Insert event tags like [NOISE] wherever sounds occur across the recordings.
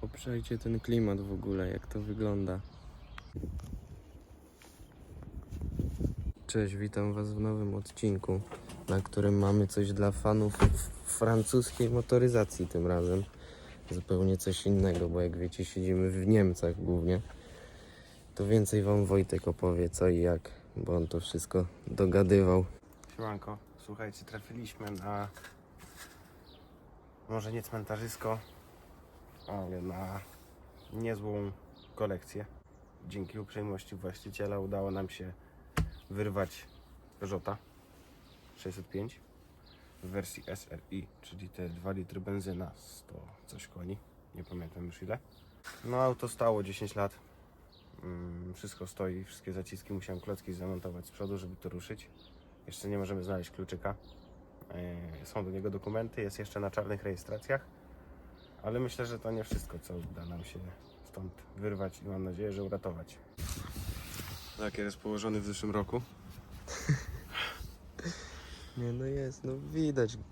Obszajcie ten klimat w ogóle, jak to wygląda. Cześć, witam Was w nowym odcinku, na którym mamy coś dla fanów francuskiej motoryzacji tym razem. Zupełnie coś innego, bo jak wiecie, siedzimy w Niemcach głównie. To więcej Wam Wojtek opowie co i jak, bo on to wszystko dogadywał. Siemanko, słuchajcie, trafiliśmy na może nie cmentarzysko, ale na niezłą kolekcję. Dzięki uprzejmości właściciela udało nam się wyrwać Peugeota 605 w wersji SRI, czyli te 2 litry benzyna, 100 coś koni, nie pamiętam już ile. No auto stało 10 lat, Mm, wszystko stoi, wszystkie zaciski musiałem klocki zamontować z przodu, żeby to ruszyć. Jeszcze nie możemy znaleźć kluczyka. Yy, Są do niego dokumenty, jest jeszcze na czarnych rejestracjach, ale myślę, że to nie wszystko, co uda nam się stąd wyrwać i mam nadzieję, że uratować. Lakier jest położony w zeszłym roku. [LAUGHS] Nie, no jest, no widać ten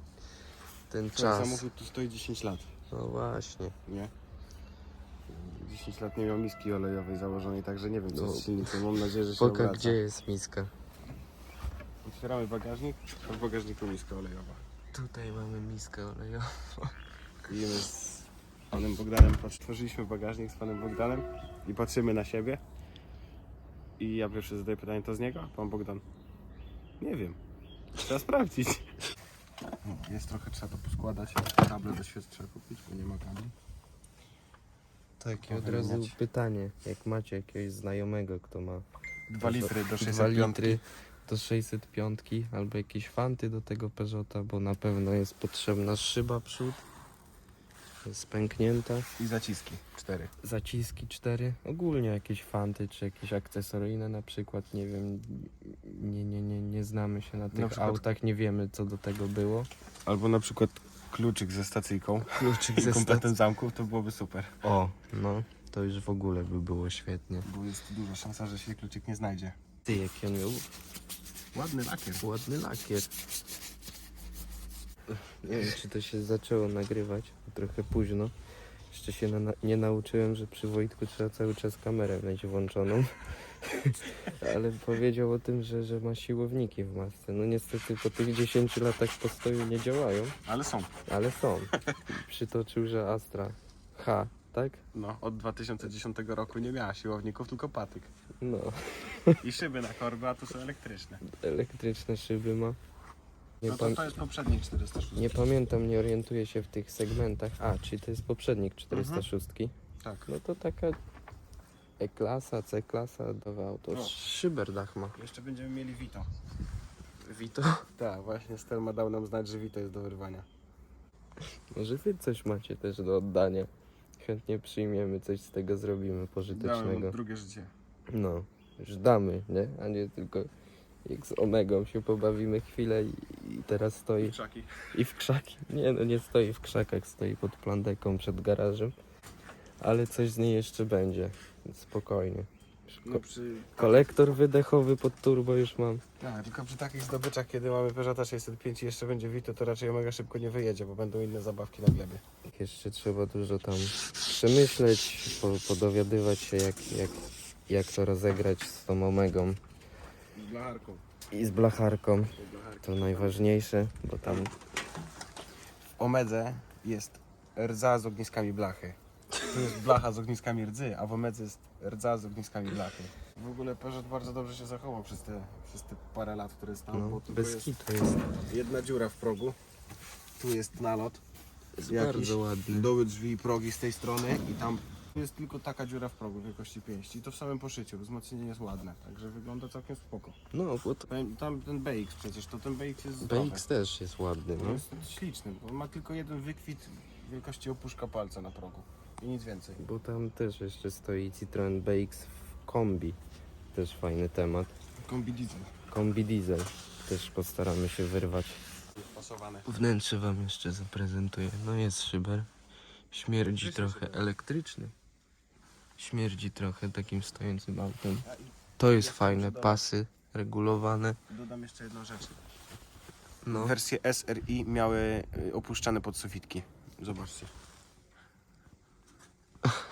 Ten czas. samochód tu stoi 10 lat, No właśnie. nie? 10 lat nie miał miski olejowej założonej, także nie wiem co No. z silnikiem. Mam nadzieję, że się Poka, obraca. gdzie jest miska? Otwieramy bagażnik, a w bagażniku miska olejowa. Tutaj mamy miskę olejową. I my z panem Bogdanem otworzyliśmy bagażnik z panem Bogdanem i patrzymy na siebie. I ja pierwszy zadaję pytanie, to z niego? Pan Bogdan? Nie wiem. Trzeba sprawdzić. Jest trochę, trzeba to poskładać. Kable do świec trzeba kupić, bo nie ma kabli. Tak, i od razu wymieniać. pytanie, jak macie jakiegoś znajomego, kto ma 2 litry do 2 605. litry do 605 albo jakieś fanty do tego Peugeota, bo na pewno jest potrzebna szyba przód, jest pęknięta, I zaciski. 4. zaciski 4, ogólnie jakieś fanty czy jakieś akcesoryjne na przykład, nie wiem, nie, nie, nie, nie znamy się na tych przykład- autach, nie wiemy co do tego było. Albo na przykład kluczyk ze stacyjką Kluczyk [LAUGHS] i ze kompletem stacji. zamków, to byłoby super. O, no, to już w ogóle by było świetnie. Bo jest duża szansa, że się kluczyk nie znajdzie. Ty, jaki on miał Ładny lakier. ładny lakier. Nie wiem, czy to się zaczęło nagrywać, bo trochę późno. Jeszcze się na, nie nauczyłem, że przy Wojtku trzeba cały czas kamerę mieć włączoną. [LAUGHS] Ale powiedział o tym, że, że ma siłowniki w masce. No niestety po tych 10 latach postoju nie działają, Ale są. ale są. Przytoczył, że Astra H, tak? No, od 2010 roku nie miała siłowników, tylko patyk. No, I szyby na korby, a tu są elektryczne. elektryczne szyby ma. Nie, No to, pam- to jest poprzedni 406. nie pamiętam, nie orientuję się w tych segmentach. A, czyli to jest poprzednik 406. Tak. No to taka E-klasa, C-klasa dawa auto. O. Szyberdach ma. Jeszcze będziemy mieli Vito. Vito? [LAUGHS] Tak, właśnie Stelma dał nam znać, że Vito jest do wyrwania. Może wy coś macie też do oddania. Chętnie przyjmiemy, coś z tego zrobimy Dałem pożytecznego. mu drugie życie. No, już damy, nie? A nie tylko jak z Omegą się pobawimy chwilę i, i teraz stoi Krzaki. i w krzaki. Nie no, nie stoi w krzakach, stoi pod plandeką przed garażem. Ale coś z niej jeszcze będzie. Więc Spokojnie. No przy... Kolektor wydechowy pod turbo już mam. Tak, tylko przy takich zdobyczach, kiedy mamy Peugeota 605 i jeszcze będzie Vito, to raczej mega szybko nie wyjedzie, bo będą inne zabawki na glebie. Jeszcze trzeba dużo tam przemyśleć, po, podowiadywać się jak, jak, jak to rozegrać z tą omegą Z blacharką. i z blacharką. To najważniejsze, bo tam W Omedze jest rdza z ogniskami blachy. Tu jest blacha z ogniskami rdzy, a w Omedze jest rdza z ogniskami blachy. W ogóle Peugeot bardzo dobrze się zachował przez te, przez te parę lat, które jest tam, no, bo bez jest kitu jest, jedna dziura w progu. Tu jest nalot. jest jakiś bardzo ładny. Doły drzwi i progi z tej strony i tam jest tylko taka dziura w progu wielkości pięści. I to w samym poszyciu. Wzmocnienie jest ładne, także wygląda całkiem spoko. No, bo to Tam, tam ten BX przecież, to ten BX jest zdrowy. BX też jest ładny, No no. jest śliczny, bo ma tylko jeden wykwit wielkości opuszka palca na progu. I nic więcej. Bo tam też jeszcze stoi Citroen BX w kombi. Też fajny temat. Kombi diesel. Kombi diesel. Też postaramy się wyrwać. Wnętrze wam jeszcze zaprezentuję. No jest szyber. Śmierdzi trochę elektryczny. Śmierdzi trochę takim stojącym autem. To jest fajne, pasy regulowane. Dodam jeszcze jedną rzecz. No, Wersje SRI miały y, opuszczane podsufitki. Zobaczcie. [LAUGHS]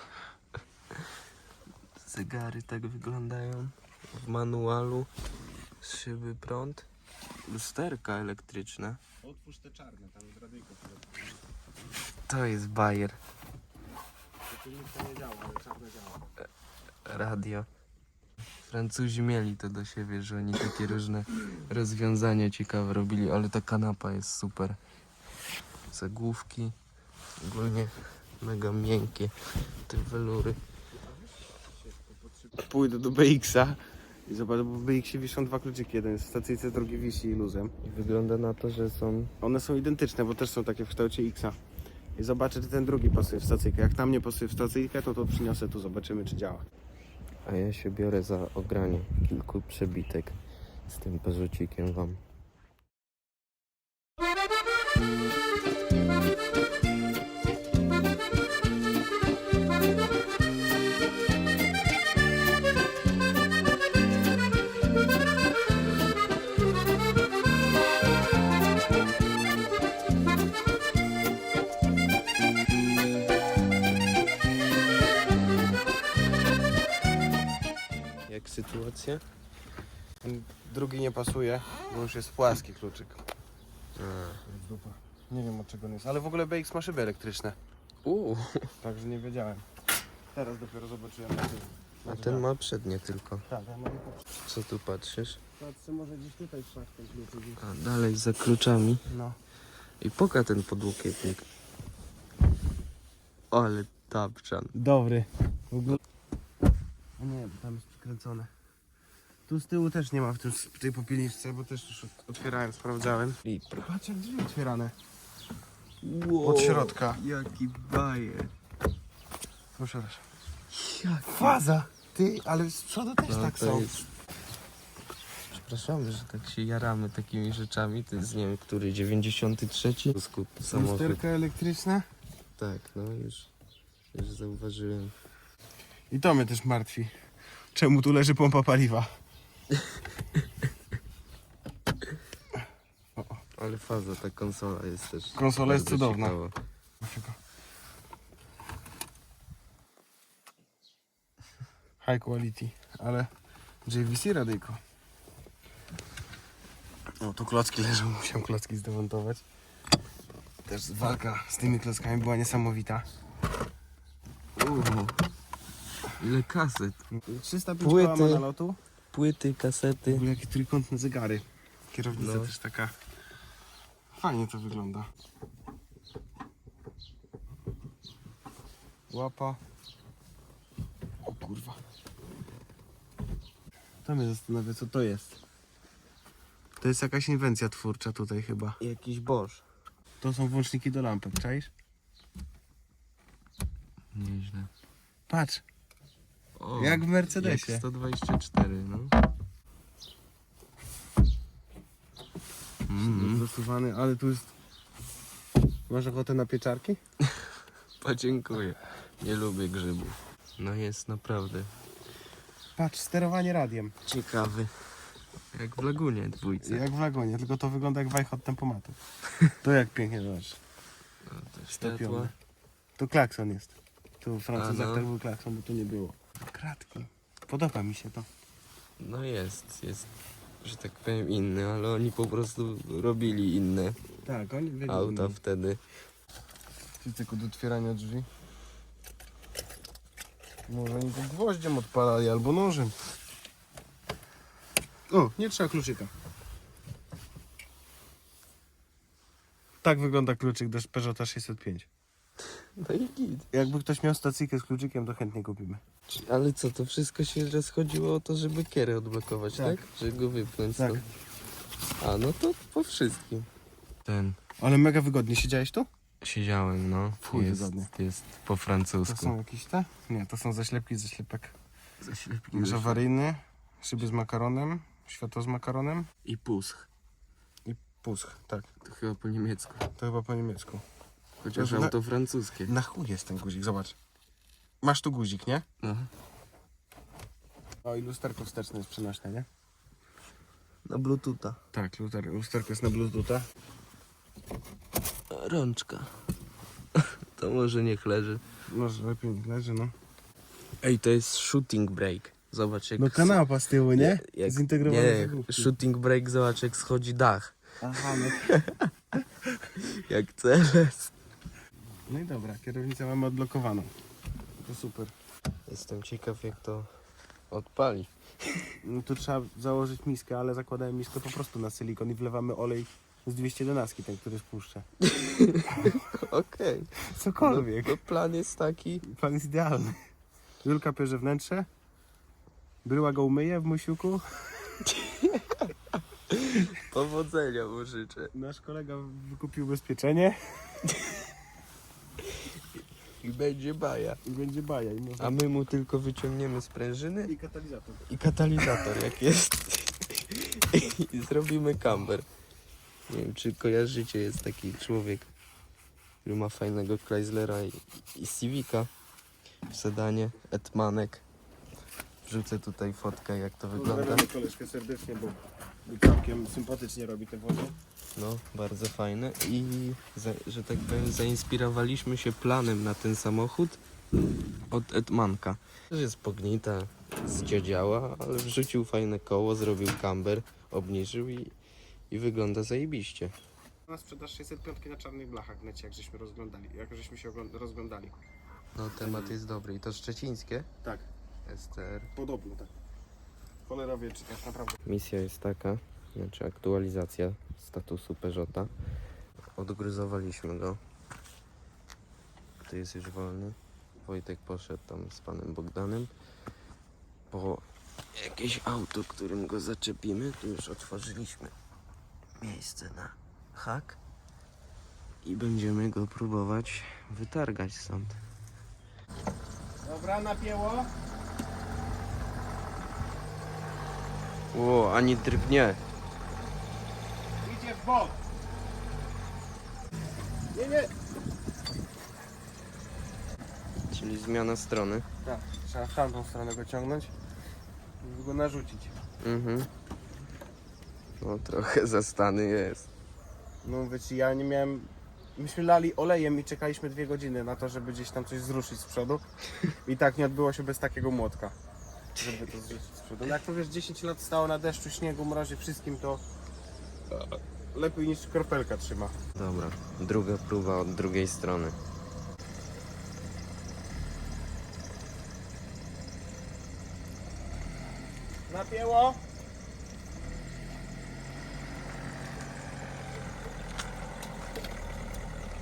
Zegary tak wyglądają w manualu. Z szyby prąd. Lusterka elektryczne. Otwórz te czarne, tam z radyjką. To jest bajer. To nic nie działa, ale czarne działa. Radio. Francuzi mieli to do siebie, że oni takie różne rozwiązania ciekawe robili, ale ta kanapa jest super. Zagłówki, ogólnie mega miękkie te welury. Pójdę do BX-a i zobacz, bo w BX-ie wiszą dwa kluczyki. Jeden jest w stacyjce, drugi wisi luzem. I wygląda na to, że są One są identyczne, bo też są takie w kształcie X-a. I zobaczę, czy ten drugi pasuje w stacyjkę. Jak tam nie pasuje w stacyjkę, to to przyniosę tu, zobaczymy, czy działa. A ja się biorę za ogranie kilku przebitek z tym parzucikiem wam. Ten drugi nie pasuje, bo już jest płaski kluczyk. Nie wiem od czego on jest, ale w ogóle BX ma szyby elektryczne, Uuu, także nie wiedziałem. Teraz dopiero zobaczyłem na tym. a ten ma przednie tylko. Tak, ja mogę Co tu patrzysz? Patrzę, może gdzieś tutaj kluczyk. jest. A dalej za kluczami. No. I poka ten podłokietnik. Ale tapczan. Dobry. W ogóle... Nie, bo tam jest przykręcone. Tu z tyłu też nie ma w, tym, w tej popielniczce, bo też już ot- otwierałem, sprawdzałem. Flipper. Patrz jak drzwi otwierane. Wow, Od środka. Jaki bajer. Proszę raz. Jak Faza! Ty, ale z przodu też No, tak są. jest... Przepraszamy, że tak się jaramy takimi rzeczami. To jest, nie wiem, który, 93? Skup samochód. Lusterka elektryczna. Tak, no już, już zauważyłem. I to mnie też martwi. Czemu tu leży pompa paliwa? Ale faza, ta konsola jest też Konsola jest bardzo cudowna. ciekawa. High quality, ale JVC radyjko. O, tu klocki leżą, [LAUGHS] musiałem klocki zdemontować. Też walka z tymi klockami była niesamowita. Uuu, ile kaset. 305 Płyty. koła ma nalotu. Płyty, W kasety. ogóle jakie trójkątne zegary. Kierownica No. też taka. Fajnie to wygląda. Łapa. O kurwa. To mnie zastanawia, co to jest. To jest jakaś inwencja twórcza tutaj chyba. Jakiś Bosch. To są włączniki do lampek, czaisz? Nieźle. Patrz, O, jak w Mercedesie. Jak 124, no. Mm. Zasuwany, ale tu jest... Masz ochotę na pieczarki? [LAUGHS] Podziękuję. Nie lubię grzybów. No jest naprawdę Patrz, sterowanie radiem. ciekawy. Jak w Lagunie dwójce. Jak w wagonie, tylko to wygląda jak wajcha od tempomatu. To jak pięknie zobacz. No, to Stopione. światło. To klakson jest. Tu w Francuzach no. tak był klakson, bo tu nie było. Kratki. Podoba mi się to. No jest, jest, że tak powiem inny, ale oni po prostu robili inne Tak, oni wiedzieli. auta wtedy. Czy tylko do otwierania drzwi. Może oni to gwoździem odpalali albo nożem. O, nie trzeba kluczyka. Tak wygląda kluczyk do Peugeota 605. No i git. Jakby ktoś miał stacyjkę z kluczykiem, to chętnie kupimy. Ale co, to wszystko się rozchodziło o to, żeby kierę odblokować, tak? Tak. Żeby go wypchnąć Tak. stąd. A, no to po wszystkim. Ten. Ale mega wygodnie. Siedziałeś tu? Siedziałem, no. Fuj, jest, wygodnie. jest po To francusku. są jakieś te? Nie, to są zaślepki z zaślepek. Zaślepki Już awaryjny, szyby z makaronem, światło z makaronem I pusch. i pusch. Tak, To chyba po niemiecku. to chyba po niemiecku. Chociaż No, na- auto francuskie. Na chuj jest ten guzik, zobacz. Masz tu guzik, nie? No. O i lusterko wsteczne jest przenośne, nie? Na bluetootha. Tak, luster, lusterko jest na bluetootha. Rączka. [LAUGHS] To może niech leży. Może lepiej niech leży, no. Ej, to jest shooting break. Zobacz jak... No kanapa z tyłu, nie? jak Zintegrowane Nie, shooting break, zobacz jak schodzi dach. Aha, no. [LAUGHS] Jak celes. No i dobra, kierownicę mamy odblokowaną. To super. Jestem ciekaw jak to odpali. [LAUGHS] No tu trzeba założyć miskę, ale zakładałem miskę po prostu na silikon i wlewamy olej z 211, ten, który spuszcza. [LAUGHS] Okej. Cokolwiek. No, no plan jest taki. Pan jest idealny. Julka pierze wnętrze. Bryła go umyje w musiuku. [LAUGHS] Powodzenia mu życzę. Nasz kolega wykupił ubezpieczenie I będzie baja. i będzie baja. I, można... A my mu tylko wyciągniemy sprężyny I katalizator. i katalizator jak jest. [LAUGHS] I zrobimy camber. Nie wiem czy kojarzycie, jest taki człowiek, który ma fajnego Chryslera i, i Civica w sedanie, Etmanek. Wrzucę tutaj fotkę jak to wygląda. Pozdrawiamy koleżkę serdecznie, bo całkiem sympatycznie robi te wozy. No, bardzo fajne i, za, że tak powiem, zainspirowaliśmy się planem na ten samochód od Etmanka. Też jest pognita, zdziodziała, ale wrzucił fajne koło, zrobił camber, obniżył i, i wygląda zajebiście. Na sprzedaż 605 na czarnych blachach w necie, jak żeśmy rozglądali, jak żeśmy się rozglądali. No, temat jest dobry. I to szczecińskie? Tak, STR. podobno tak. Cholera wie, czy tak naprawdę. Misja jest taka, znaczy aktualizacja statusu Peugeota. Odgryzowaliśmy go. Kto jest już wolny? Wojtek poszedł tam z panem Bogdanem po jakieś auto, którym go zaczepimy. Tu już otworzyliśmy miejsce na hak i będziemy go próbować wytargać stąd. Dobra, napięło. Ło, ani drgnie. Bok. Nie, nie. Czyli zmiana strony. Tak, trzeba w tamtą stronę go ciągnąć i go narzucić. Mhm. No trochę [LAUGHS] zastany jest. No mówię ci, ja nie miałem... Myśmy lali olejem i czekaliśmy dwie godziny na to, żeby gdzieś tam coś zruszyć z przodu. I tak nie odbyło się bez takiego młotka. Żeby to zrzucić z przodu. No Jak to wiesz, 10 lat stało na deszczu, śniegu, mrozie, wszystkim to lepiej niż kropelka trzyma. Dobra, druga próba od drugiej strony. Napięło?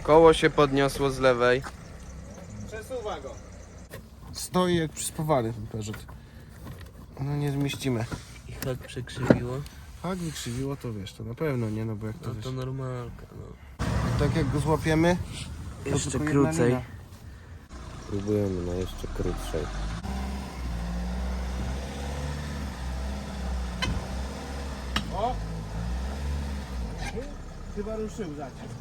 Koło się podniosło z lewej. Przesuwa go. Stoi jak przyspawany ten Peugeot. No nie zmieścimy. I hak przekrzywiło. Jak wykrzywiło to wiesz, to na pewno nie, no bo jak to No wiesz. to normalka, no. Tak jak go złapiemy, to Jeszcze tylko jedna krócej. lina. Próbujemy na jeszcze krótszej. O! Chyba ruszył zacisk.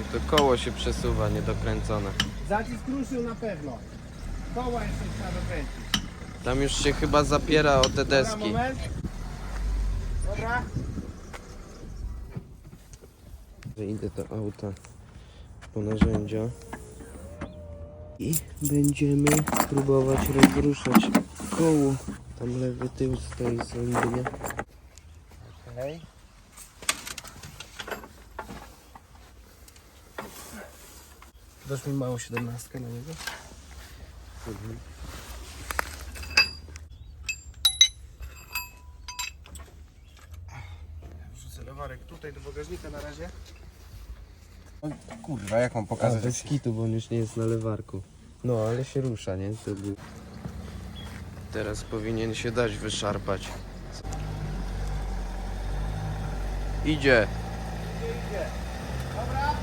I to koło się przesuwa, niedokręcone. Zacisk ruszył na pewno. Koła jeszcze trzeba dokręcić. Tam już się chyba zapiera o te deski. Dobra. Idę do auta po narzędzia i będziemy próbować rozruszać koło. Tam lewy tył stoi solidnie. Okej. Dasz mi małą siedemnastkę na niego? Wrzucę lewarek tutaj do bagażnika na razie. kurwa, jak mam A, pokazać? bez kitu, bo on już nie jest na lewarku. No, ale się rusza, nie? Wtedy... Teraz powinien się dać wyszarpać. Idzie. Idzie. Dobra.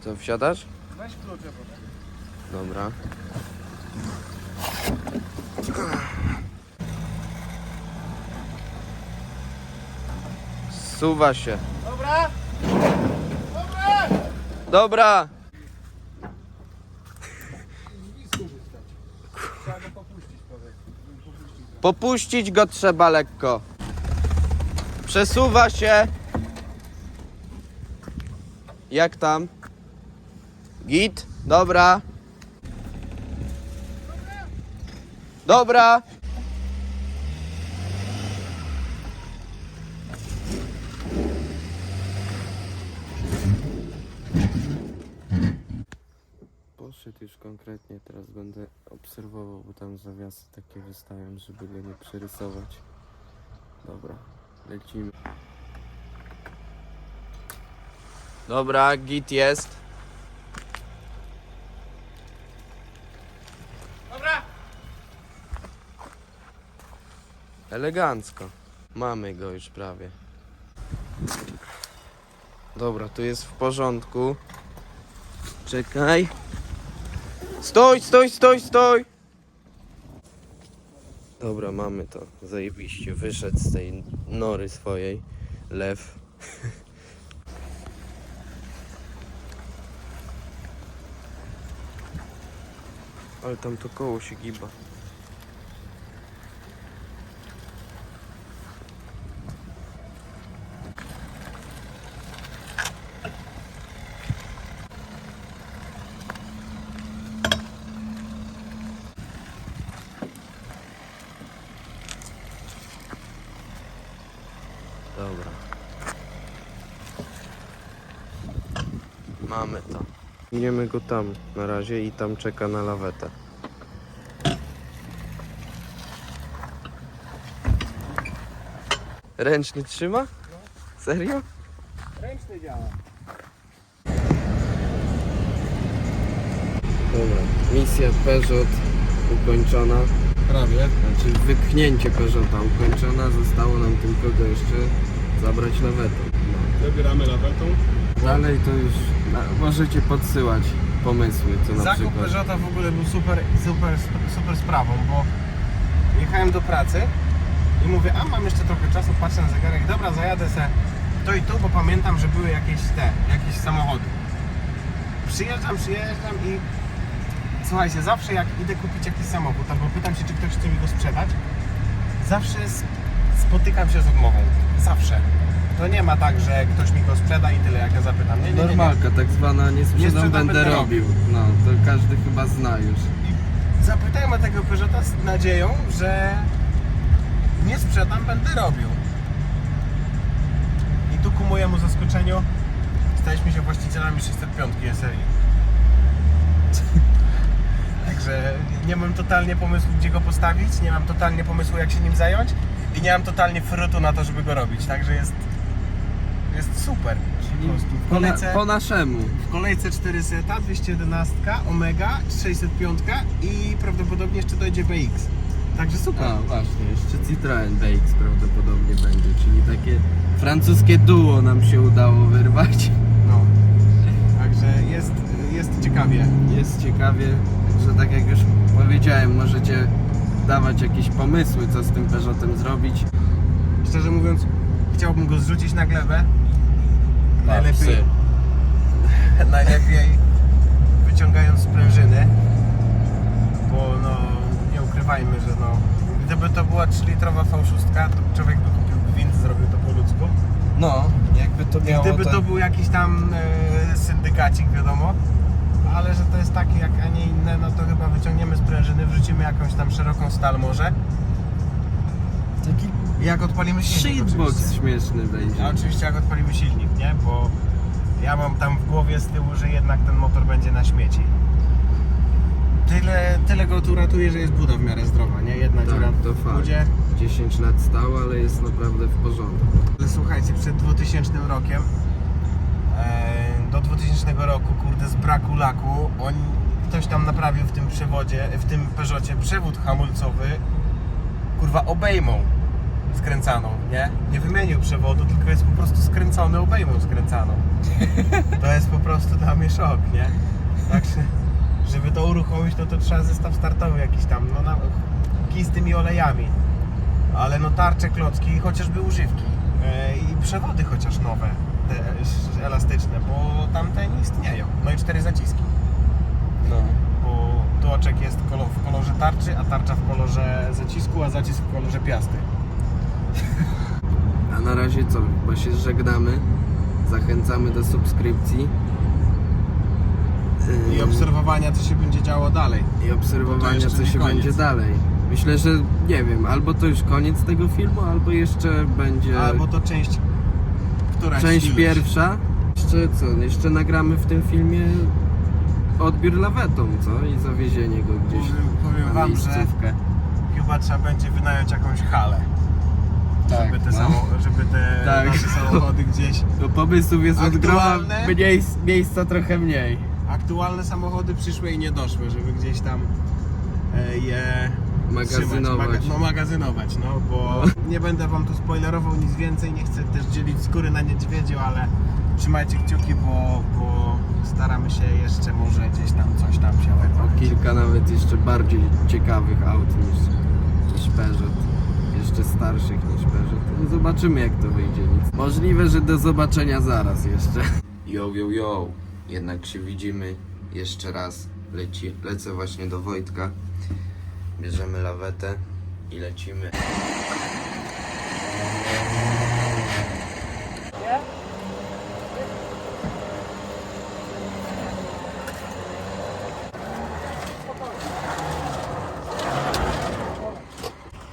Co, wsiadasz? Weź klucze proszę. Dobra. Suwa się. Dobra. Dobra. Dobra! Popuścić go trzeba lekko. Przesuwa się. Jak tam? Git? Dobra. Dobra. Poszedł już konkretnie, teraz będę obserwował, bo tam zawiasy takie wystają, żeby go nie przerysować. Dobra, lecimy. Dobra, git jest. Dobra! Elegancko. Mamy go już prawie. Dobra, tu jest w porządku. Czekaj. Stój, stój, stój, stój! Dobra, mamy to. Zajebiście. Wyszedł z tej nory swojej. Lew. [LAUGHS] Ale tam to koło się giba. Dobra. Mamy to. Idziemy go tam na razie i tam czeka na lawetę. Ręczny trzyma? Serio? Ręczny działa. Dobra. Misja Peugeot ukończona. Prawie. Znaczy wypchnięcie Peugeota ukończona. Zostało nam tylko go jeszcze zabrać lawetą. No. Zabieramy lawetą. Dalej to już na, możecie podsyłać pomysły, co na Zakup przykład. Peugeota w ogóle był super, super, super sprawą, bo jechałem do pracy i mówię, a mam jeszcze trochę czasu, patrzę na zegarek, dobra, zajadę se to i tu, bo pamiętam, że były jakieś te, jakieś samochody. Przyjeżdżam, przyjeżdżam i słuchajcie, zawsze jak idę kupić jakiś samochód albo pytam się, czy ktoś chce mi go sprzedać, zawsze s- spotykam się z odmową. Zawsze. To nie ma tak, że ktoś mi go sprzeda i tyle, jak ja zapytam. Nie, nie, nie, nie. Normalka tak zwana, nie sprzedam, sprzedam, będę, będę robił. No, to każdy chyba zna już. Zapytałem o tego Peugeota z nadzieją, że nie sprzedam, będę robił. I tu ku mojemu zaskoczeniu staliśmy się właścicielami 605 SRI. [LAUGHS] Także nie mam totalnie pomysłu, gdzie go postawić, nie mam totalnie pomysłu, jak się nim zająć i nie mam totalnie frutu na to, żeby go robić. Także jest, jest super. Po prostu w Po, na, kolejce... po naszemu. W kolejce 400, 211, Omega, 605 i prawdopodobnie jeszcze dojdzie BX. Także super. A, właśnie, jeszcze Citroen BX prawdopodobnie będzie, czyli takie francuskie duo nam się udało wyrwać. No. Także jest, jest ciekawie. Jest ciekawie, że tak jak już powiedziałem, możecie dawać jakieś pomysły, co z tym Peugeotem zrobić. Szczerze mówiąc, chciałbym go zrzucić na glebę. Na Najlepiej, [LAUGHS] najlepiej wyciągając sprężyny. Bo no, nie ukrywajmy, że no, gdyby to była 3-litrowa V6, to człowiek by kupił gwint, zrobił to po ludzku. No, jakby to miało Gdyby tak- to był jakiś tam e, syndykacik, wiadomo, ale że to jest takie jak, a nie inne, no to chyba wyciągniemy sprężyny, wrzucimy jakąś tam szeroką stal może jak odpalimy silnik shitbox oczywiście. śmieszny będzie. A oczywiście jak odpalimy silnik, nie? Bo ja mam tam w głowie z tyłu, że jednak ten motor będzie na śmieci. Tyle, tyle go tu ratuje, że jest buda w miarę zdrowa, nie? Jedna Tak, dziura to w fakt. budzie. 10 lat stał, ale jest naprawdę w porządku. Ale słuchajcie, przed 2000 rokiem e, do 2000 roku, kurde, z braku laku, on, ktoś tam naprawił w tym przewodzie, w tym Peugeotie przewód hamulcowy, kurwa, obejmą skręcaną, nie? Nie wymienił przewodu, tylko jest po prostu skręcony obejmą skręcaną. [LAUGHS] To jest po prostu dla mnie szok, nie? Także, żeby to uruchomić, no to trzeba zestaw startowy jakiś tam, no na, kij z tymi olejami ale no tarcze, klocki, chociażby używki e, i przewody chociaż nowe, te e, elastyczne, bo tamte nie istnieją. No i cztery zaciski, No. bo tłoczek jest w kolorze tarczy, a tarcza w kolorze zacisku, a zacisk w kolorze piasty. [LAUGHS] A na razie co? Chyba się żegnamy. Zachęcamy do subskrypcji. i obserwowania, co się będzie działo dalej. i obserwowania, co się koniec. będzie dalej. Myślę, że nie wiem, albo to już koniec tego filmu, albo jeszcze będzie Albo to część, która część pierwsza. Jeszcze co? Jeszcze nagramy w tym filmie odbiór lawetą, co? I zawiezienie go gdzieś Powiem, powiem wam, że chyba trzeba będzie wynająć jakąś halę, Tak, żeby te, no. samo, żeby te Tak. nasze samochody gdzieś... [LAUGHS] Do pomysłów jest od Aktualne? mniej, miejsca trochę mniej. Aktualne samochody przyszłe i nie doszłe, żeby gdzieś tam e, je Magazynować. Maga- no magazynować, no bo [LAUGHS] nie będę wam tu spoilerował nic więcej, nie chcę też dzielić skóry na niedźwiedziu, ale trzymajcie kciuki, bo, bo staramy się jeszcze może gdzieś tam coś tam się O kilka nawet jeszcze bardziej ciekawych aut niż, niż Peugeot. Jeszcze starszych niż Peugeot. Zobaczymy jak to wyjdzie. Nic. Możliwe, że do zobaczenia zaraz jeszcze. Yo, yo, yo. Jednak się widzimy jeszcze raz. Leci, lecę właśnie do Wojtka. Bierzemy lawetę i lecimy.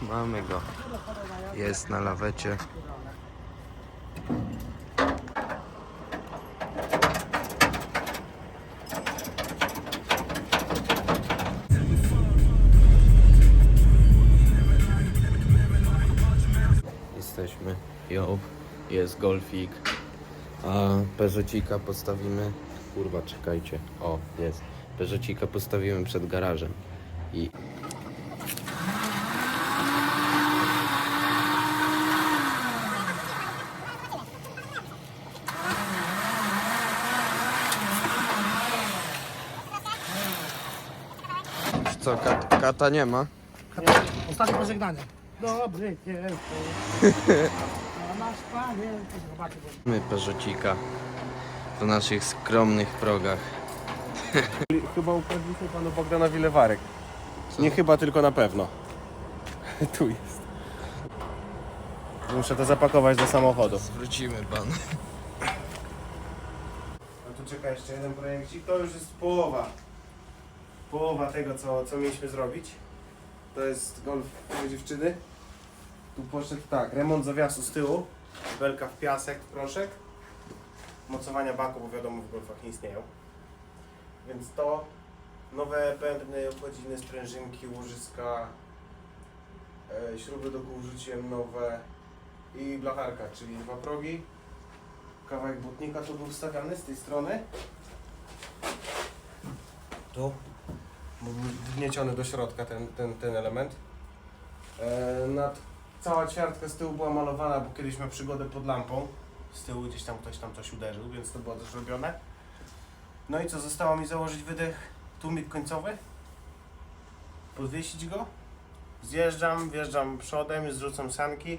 Mamy go. Jest na lawecie. Jesteśmy. Jo, jest golfik. A Peugeotika postawimy. Kurwa, czekajcie. O, jest. Peugeotika postawimy przed garażem. I Co, kat, kata nie ma? Ostatnie pożegnanie. Dobry. A nasz panie, zobaczcie, bo My Peugeotika po naszych skromnych progach. Chyba ukradliśmy panu Bogdanowi lewarek. Nie chyba, tylko na pewno. [LAUGHS] tu jest. Muszę to zapakować do samochodu. Zwrócimy pan. No tu czeka jeszcze jeden projekcik. To już jest połowa. Połowa tego, co, co mieliśmy zrobić. To jest golf mojej dziewczyny. Tu poszedł tak, remont zawiasu z tyłu, belka w piasek, proszek. Mocowania baku, bo wiadomo w golfach nie istnieją. Więc to, nowe pędny, obchodziny, sprężynki, łożyska, e, śruby do kół wrzuciłem nowe i blacharka, czyli dwa progi, kawałek butnika tu był wstawiany z tej strony. Tu. Wgnieciony do środka ten, ten, ten element. E, nad, cała ćwiartka z tyłu była malowana, bo kiedyś miał przygodę pod lampą. Z tyłu gdzieś tam ktoś tam coś uderzył, więc to było też robione. No i co, zostało mi założyć wydech, tłumik końcowy. Podwiesić go. Zjeżdżam, wjeżdżam przodem, zrzucam sanki.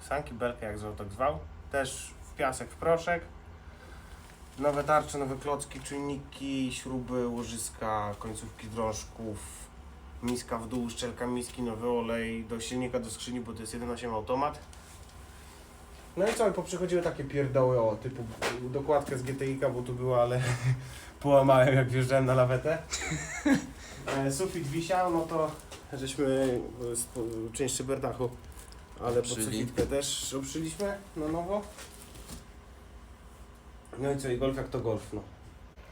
Sanki, belkę jak tak zwał. Też w piasek, w proszek. Nowe tarcze, nowe klocki, czujniki, śruby, łożyska, końcówki drążków, miska w dół, szczelka miski, nowy olej, do silnika, do skrzyni, bo to jest 1.8 automat. No i co, i poprzychodziły takie pierdoły, o, typu dokładkę z GTI, bo tu była, ale [LAUGHS] połamałem jak wjeżdżałem na lawetę. [LAUGHS] E, Sufit wisiał, no to żeśmy e, część szyberdachu, ale pod sufitkę też obszyliśmy na nowo. No i co, i golf jak to golf, no.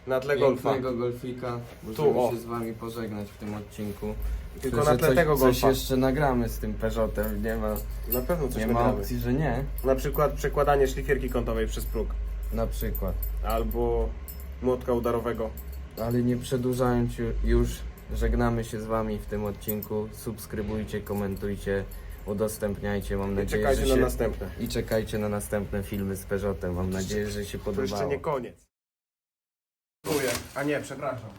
Na tle golfa. Pięknego golfika. Możemy Tu, o. się z wami pożegnać w tym odcinku. Tylko Myślę, na że tle coś, tego Coś golfa. jeszcze nagramy z tym Peugeotem. Nie ma, Na pewno coś nie ma nagramy. opcji, że nie. Na przykład przekładanie szlifierki kątowej przez próg. Na przykład. Albo młotka udarowego. Ale nie przedłużając ju- już, żegnamy się z wami w tym odcinku. Subskrybujcie, komentujcie, udostępniajcie. Mam I nadzieję, czekajcie że na się... następne. I czekajcie na następne filmy z Peugeotem. Mam nadzieję, że się To podobało. jeszcze nie koniec. Dziękuję. A nie, przepraszam.